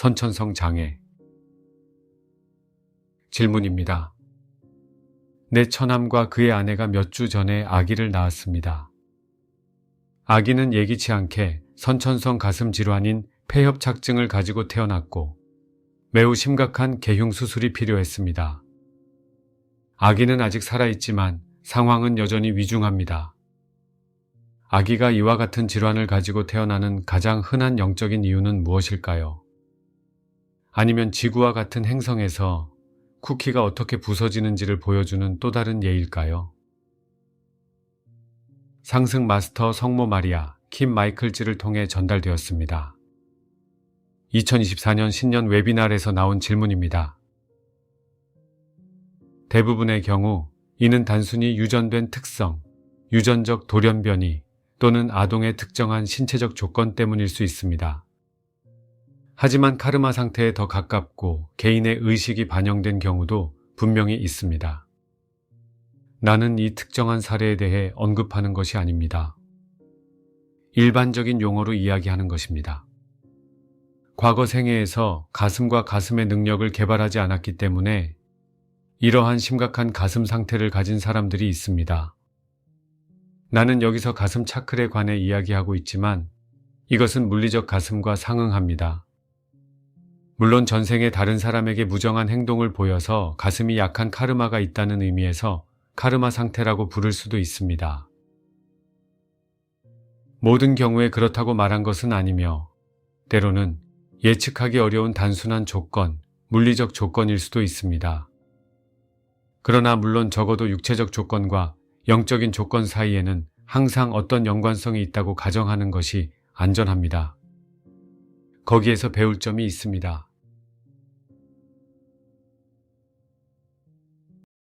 선천성 장애. 질문입니다. 내 처남과 그의 아내가 몇 주 전에 아기를 낳았습니다. 아기는 예기치 않게 선천성 가슴 질환인 폐협착증을 가지고 태어났고 매우 심각한 개흉 수술이 필요했습니다. 아기는 아직 살아있지만 상황은 여전히 위중합니다. 아기가 이와 같은 질환을 가지고 태어나는 가장 흔한 영적인 이유는 무엇일까요? 아니면 지구와 같은 행성에서 쿠키가 어떻게 부서지는지를 보여주는 또 다른 예일까요? 상승 마스터 성모 마리아 킴 마이클즈를 통해 전달되었습니다. 2024년 신년 웨비날에서 나온 질문입니다. 대부분의 경우 이는 단순히 유전된 특성, 유전적 돌연변이 또는 아동의 특정한 신체적 조건 때문일 수 있습니다. 하지만 카르마 상태에 더 가깝고 개인의 의식이 반영된 경우도 분명히 있습니다. 나는 이 특정한 사례에 대해 언급하는 것이 아닙니다. 일반적인 용어로 이야기하는 것입니다. 과거 생애에서 가슴과 가슴의 능력을 개발하지 않았기 때문에 이러한 심각한 가슴 상태를 가진 사람들이 있습니다. 나는 여기서 가슴 차클에 관해 이야기하고 있지만 이것은 물리적 가슴과 상응합니다. 물론 전생에 다른 사람에게 무정한 행동을 보여서 가슴이 약한 카르마가 있다는 의미에서 카르마 상태라고 부를 수도 있습니다. 모든 경우에 그렇다고 말한 것은 아니며 때로는 예측하기 어려운 단순한 조건, 물리적 조건일 수도 있습니다. 그러나 물론 적어도 육체적 조건과 영적인 조건 사이에는 항상 어떤 연관성이 있다고 가정하는 것이 안전합니다. 거기에서 배울 점이 있습니다.